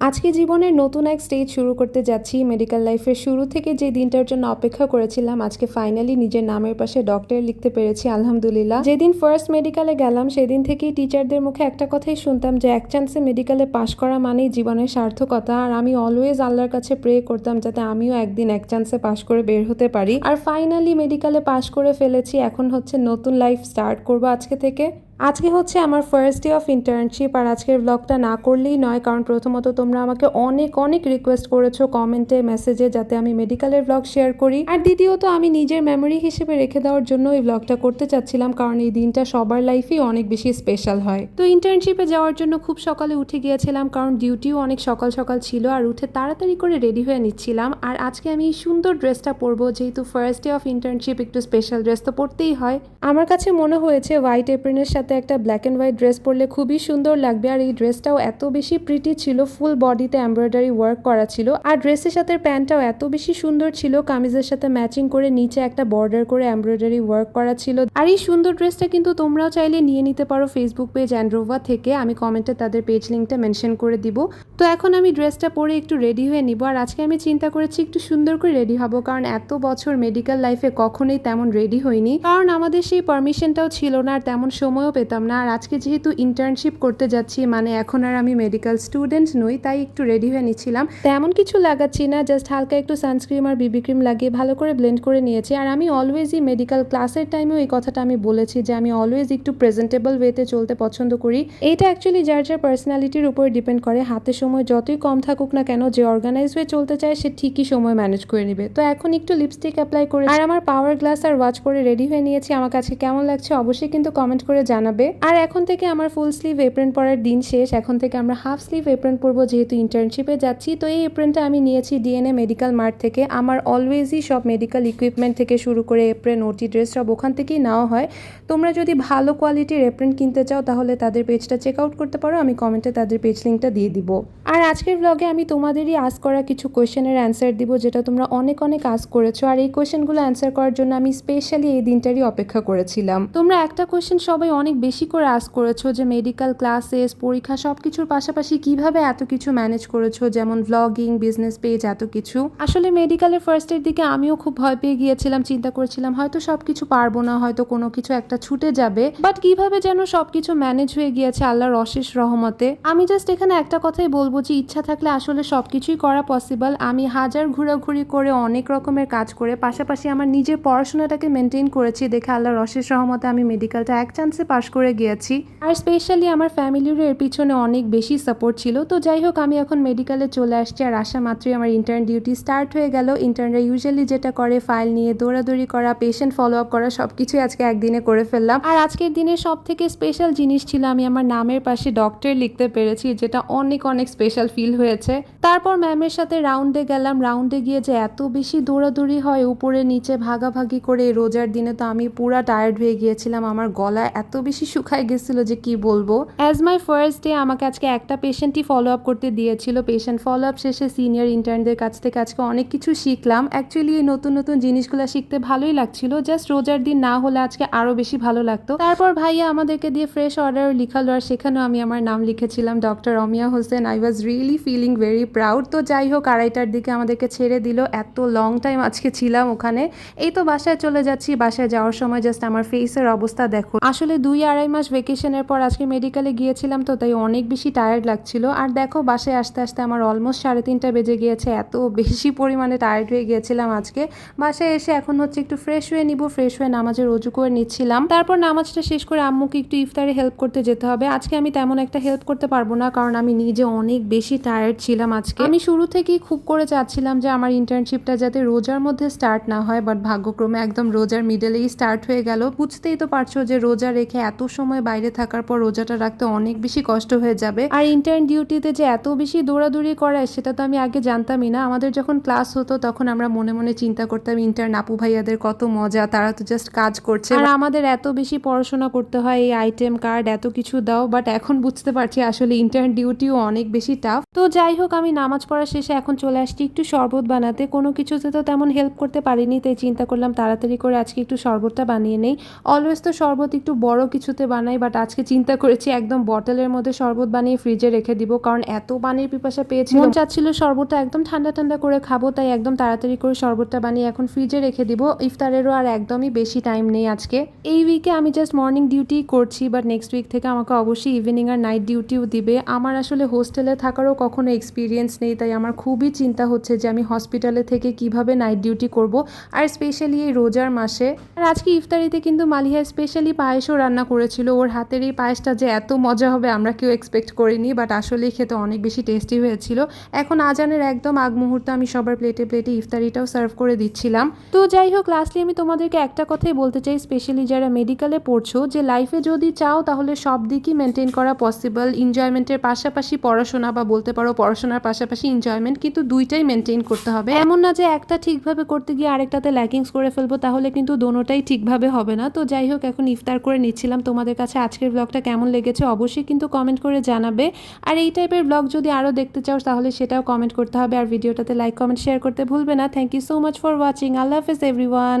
আজকে জীবনের নতুন এক স্টেজ শুরু করতে যাচ্ছি। মেডিকেল লাইফের শুরু থেকে যে দিনটার জন্য অপেক্ষা করেছিলাম, আজকে ফাইনালি নিজের নামের পাশে ডক্টর লিখতে পেরেছি, আলহামদুলিল্লাহ। যেদিন ফার্স্ট মেডিকেলে গেলাম, সেদিন থেকেই টিচারদের মুখে একটা কথাই শুনতাম যে, এক চান্সে মেডিকেলে পাশ করা মানেই জীবনের সার্থকতা। আর আমি অলওয়েজ আল্লাহর কাছে প্রে করতাম যাতে আমিও একদিন এক চান্সে পাশ করে বের হতে পারি। আর ফাইনালি মেডিকেলে পাশ করে ফেলেছি। এখন হচ্ছে নতুন লাইফ স্টার্ট করব আজকে থেকে। আজকে হচ্ছে আমার ফার্স্ট ডে অফ ইন্টার্নশিপ আর আজকের ব্লগটা না করলেই নয়, কারণ প্রথমত তোমরা আমাকে অনেক অনেক রিকোয়েস্ট করেছ কমেন্টে মেসেজে যাতে আমি মেডিকেলের ব্লগ শেয়ার করি। আর দ্বিতীয়ত, আমি নিজের মেমোরি হিসেবে রেখে দেওয়ার জন্য এই ব্লগটা করতে চাচ্ছিলাম, কারণ এই দিনটা সবার লাইফেই অনেক বেশি স্পেশাল হয়। তো ইন্টার্নশিপে যাওয়ার জন্য খুব সকালে উঠে গিয়েছিলাম, কারণ ডিউটিও অনেক সকাল সকাল ছিল আর উঠে তাড়াতাড়ি করে রেডি হয়ে নিচ্ছিলাম। আর আজকে আমি এই সুন্দর ড্রেসটা পরবো, যেহেতু ফার্স্ট ডে অফ ইন্টার্নশিপ একটু স্পেশাল ড্রেস তো পরতেই হয়। আমার কাছে মনে হয়েছে হোয়াইট এপ্রিনের সাথে একটা ব্ল্যাক অ্যান্ড হোয়াইট ড্রেস পরলে খুবই সুন্দর লাগবে। আর এই ড্রেসটাও এত বেশি প্রিটি ছিল ফুল বডিতে এমব্রয়ডারি ওয়ার্ক করা ছিল। আর ড্রেসের সাথে প্যান্টটাও এত বেশি সুন্দর ছিল, কামিজের সাথে ম্যাচিং করে নিচে একটা বর্ডার করে এমব্রয়ডারি ওয়ার্ক করা ছিল। আর এই সুন্দর ড্রেসটা কিন্তু তোমরাও চাইলে নিয়ে নিতে পারো ফেসবুক পেজ অ্যান্ড্রোভা থেকে। আমি কমেন্টে তাদের পেজ লিঙ্কটা মেনশন করে দিব। তো এখন আমি ড্রেসটা পরে একটু রেডি হয়ে নিব। আর আজকে আমি চিন্তা করেছি একটু সুন্দর করে রেডি হব, কারণ এত বছর মেডিকেল লাইফে কখনোই তেমন রেডি হইনি। কারণ আমাদের সেই পারমিশনটাও ছিল না, আর তেমন সময়ও পেতাম না। আর আজকে যেহেতু ইন্টার্নশিপ করতে যাচ্ছি মানে এখন আর আমি মেডিকেল স্টুডেন্ট নই, তাই একটু রেডি হয়ে নিচ্ছিলাম। তেমন কিছু লাগাচ্ছি না জাস্ট হালকা একটু সানস্ক্রিম আর বিবি ক্রিম লাগিয়ে ভালো করে ব্লেন্ড করে নিয়েছি। আর আমি অলওয়েজই মেডিকেল ক্লাসের টাইমেও এই কথাটা আমি বলেছি যে, আমি অলওয়েজ একটু প্রেজেন্টেবল ওয়েতে চলতে পছন্দ করি। এইটা অ্যাকচুয়ালি যার যার পার্সোনালিটির উপর ডিপেন্ড করে। হাতে সময় যতই কম থাকুক না কেন, যে অর্গানাইজ হয়ে চলতে চায়, সে ঠিকই সময় ম্যানেজ করে নেবে। তো এখন একটু লিপস্টিক অ্যাপ্লাই করে আর আমার পাওয়ার গ্লাস আর ওয়াচ পরে রেডি হয়ে নিয়েছি। আমার কাছে কেমন লাগছে অবশ্যই কিন্তু কমেন্ট করে জানাবে। আর এখন থেকে আমার ফুল স্লিভ এপ্রেন পরার দিন শেষ। এখন থেকে আমরা হাফ স্লিভ এপ্রেন পরবো যেহেতু ইন্টার্নশিপে যাচ্ছি। তো এই এপ্রেনটা আমি নিয়েছি ডিএনএ মেডিকেল মার্ট থেকে। আমার অলওয়েজই সব মেডিকেল ইকুইপমেন্ট থেকে শুরু করে এপ্রেন ওটি ড্রেস সব ওখান থেকেই নেওয়া হয়। তোমরা যদি ভালো কোয়ালিটির এপ্রেন কিনতে চাও, তাহলে তাদের পেজটা চেক আউট করতে পারো। আমি কমেন্টে তাদের পেজ লিঙ্কটা দিয়ে দিব। আর আজকের ব্লগে আমি তোমাদেরই আস করা কিছু কোয়েশ্চেনের অ্যান্সার দিব, যেটা তোমরা অনেক অনেক আস করেছ। আর এই কোয়েশ্চেনগুলো অ্যান্সার করার জন্য আমি স্পেশালি এই দিনটারই অপেক্ষা করেছিলাম। তোমরা একটা কোয়েশ্চেন সবাই অনেক বেশি করে আস করেছ যে মেডিকেল ক্লাসেস পরীক্ষা সব কিছুর পাশাপাশি কীভাবে এত কিছু ম্যানেজ করেছ? যেমন ব্লগিং বিজনেস পেজ এত কিছু। আসলে মেডিকেলের ফার্স্টের দিকে আমিও খুব ভয় পেয়ে গিয়েছিলাম, চিন্তা করেছিলাম, হয়তো সব কিছু পারব না, হয়তো কোনো কিছু একটা ছুটে যাবে। বাট কীভাবে যেন সব কিছু ম্যানেজ হয়ে গিয়েছে আল্লাহর অশেষ রহমতে। আমি জাস্ট এখানে একটা কথাই বলব যে ইচ্ছা থাকলে আসলে সব কিছুই করা পসিবল আমি হাজার ঘোরাঘুরি করে অনেক রকমের কাজ করে, পাশাপাশি আমার নিজের পড়াশোনাটাকে মেনটেন করেছি, দেখে আল্লাহর অশেষ রহমতে আমি মেডিকেলটা এক চান্সে পাশ করে গিয়েছি। আর স্পেশালি আমার ফ্যামিলিরও এর পিছনে অনেক বেশি সাপোর্ট ছিল। তো যাই হোক, আমি এখন মেডিকেলে চলে আসছি আর আসা মাত্রই আমার ইন্টার্ন ডিউটি স্টার্ট হয়ে গেল। ইন্টার্নরা ইউজুয়ালি যেটা করে ফাইল নিয়ে দৌড়াদৌড়ি করা পেশেন্ট ফলো আপ করা সব কিছুই আজকে একদিনে করে ফেললাম। আর আজকের দিনের সব থেকে স্পেশাল জিনিস ছিল, আমি আমার নামের পাশে ডক্টর লিখতে পেরেছি, যেটা অনেক অনেক স্পেশাল ফিল হয়েছে। তারপর ম্যামের সাথে রাউন্ডে গেলাম। রাউন্ডে গিয়ে যে এত বেশি দৌড়াদৌড়ি হয়, উপরে, নিচে ভাগাভাগি করে, রোজার দিনে তো আমি পুরা টায়ার্ড হয়ে গিয়েছিলাম। আমার গলা এত বেশি শুকায় গেছিল যে কি বলব? অ্যাজ মাই ফার্স্ট ডে আমাকে আজকে একটা পেশেন্টই ফলো আপ করতে দিয়েছিল। পেশেন্ট ফলো আপ শেষে সিনিয়র ইন্টার্নদের কাছ থেকে আজকে অনেক কিছু শিখলাম। অ্যাকচুয়ালি এই নতুন নতুন জিনিসগুলো শিখতে ভালোই লাগছিল। জাস্ট রোজার দিন না হলে আজকে আরও বেশি ভালো লাগতো। তারপর ভাইয়া আমাদেরকে দিয়ে ফ্রেশ অর্ডার লিখালো আর সেখানেও আমি আমার নাম লিখেছিলাম doctor Amiya Hossain I was really feeling very proud তো যাই হোক, আড়াইটার দিকে আমাদেরকে ছেড়ে দিল। এত লং টাইম আজকে ছিলাম ওখানে। এই তো বাসায় চলে যাচ্ছি। বাসায় যাওয়ার সময় জাস্ট আমার ফেসের অবস্থা দেখো। আসলে দুই আড়াই মাস ভেকেশনের পর আজকে মেডিকেলে গিয়েছিলাম তো, তাই অনেক বেশি টায়ার্ড লাগছিল। আর দেখো বাসায় আসতে আসতে আমার অলমোস্ট সাড়ে তিনটা বেজে গিয়েছে, এত বেশি পরিমাণে টায়ার্ড হয়ে গিয়েছিলাম আজকে। বাসায় এসে এখন হচ্ছে একটু ফ্রেশ হয়ে নিব ফ্রেশ হয়ে নামাজের রজু করে নিচ্ছিলাম। তারপর নামাজটা শেষ করে আম্মুকে একটু ইফতারে হেল্প করতে যেতে হবে। আজকে আমি তেমন একটা হেল্প করতে পারব না, কারণ আমি নিজে অনেক বেশি টায়ার্ড ছিলাম আজকে। আমি শুরু থেকেই খুব করে চাচ্ছিলাম যে আমার ইন্টার্নশিপটা যাতে রোজার মধ্যে স্টার্ট না হয় বাট ভাগ্যক্রমে একদম রোজার মিডলেই স্টার্ট হয়ে গেল। বুঝতেই তো পারছ যে রোজা রেখে এত সময় বাইরে থাকার পর রোজাটা রাখতে অনেক বেশি কষ্ট হয়ে যাবে। আর ইন্টার্ন ডিউটিতে যে এত বেশি দৌড়াদৌড়ি করায়, সেটা তো আমি আগে জানতামই না। আমাদের যখন ক্লাস হতো, তখন আমরা মনে মনে চিন্তা করতাম ইন্টার্ন আপু ভাইয়াদের কত মজা, তারা তো জাস্ট কাজ করছে। আর আমাদের এত বেশি পড়াশোনা করতে হয়, এই আইটেম কার্ড এত কিছু দাও বাট এখন বুঝতে পারছি আসলে ইন্টার্ন ডিউটিও অনেক বেশি টাফ তো যাই হোক, আমি নামাজ পড়া শেষে এখন চলে আসছি একটু শরবত বানাতে। কোনো কিছুতে তো তেমন হেল্প করতে পারিনি, তাই চিন্তা করলাম তাড়াতাড়ি করে আজকে একটু শরবতটা বানিয়ে নেই। অলওয়েজ তো শরবত একটু বড় কিছুতে বানাই বাট আজকে চিন্তা করেছি একদম বটলের মধ্যে শরবত বানিয়ে ফ্রিজে রেখে দিব, কারণ এত পানির পিপাসা পেয়েছি মন চাচ্ছিল শরবতটা একদম ঠান্ডা ঠান্ডা করে খাব, তাই একদম তাড়াতাড়ি করে শরবতটা বানিয়ে এখন ফ্রিজে রেখে দিব। ইফতারেরও আর একদমই বেশি টাইম নেই আজকে। এই উইকে আমি জাস্ট মর্নিং ডিউটি করছি বাট নেক্সট উইক থেকে আমাকে অবশ্যই ইভিনিং আর নাইট ডিউটিও দিবে। আমার আসলে হোস্টেলে থাকারও কখনো এক্সপিরিয়েন্স নেই, তাই আমার খুবই চিন্তা হচ্ছে যে আমি হসপিটালে থেকে কীভাবে নাইট ডিউটি করব, আর স্পেশালি এই রোজার মাসে। আর আজকে ইফতারিতে কিন্তু মালিহা স্পেশালি পায়েসও রান্না করেছিল, ওর হাতের এই পায়েসটা যে এত মজা হবে আমরা কেউ এক্সপেক্ট করিনি বাট আসলেই খেতে অনেক বেশি টেস্টি হয়েছিল। এখন আজানের একদম আগ মুহূর্তে আমি সবার প্লেটে প্লেটে ইফতারিটাও সার্ভ করে দিচ্ছিলাম। তো যাই হোক লাস্টলি আমি তোমাদেরকে একটা কথাই বলতে চাই স্পেশালি যারা মেডিকেলে পড়ছো, যে লাইফে যদি চাও তাহলে সব দিকই মেনটেন করা পসিবল এনজয়মেন্টের পাশাপাশি পড়াশোনা বা বলতে পারো পড়াশোনার পাশাপাশি এনজয়মেন্ট কিন্তু দুইটাই মেনটেন করতে হবে। এমন না যে একটা ঠিকভাবে করতে গিয়ে আরেকটাতে ল্যাকিংস করে ফেলব, তাহলে কিন্তু দোনোটাই ঠিকভাবে হবে না। তো যাই হোক, এখন ইফতার করে নিচ্ছিলাম। তোমাদের কাছে আজকের ব্লগটা কেমন লেগেছে, অবশ্যই কিন্তু কমেন্ট করে জানাবে। আর এই টাইপের ব্লগ যদি আরও দেখতে চাও, তাহলে সেটাও কমেন্ট করতে হবে। আর ভিডিওটাতে লাইক কমেন্ট শেয়ার করতে ভুলবে না। Thank you so much for watching আল্লাহ হাফেজ এভরিওয়ান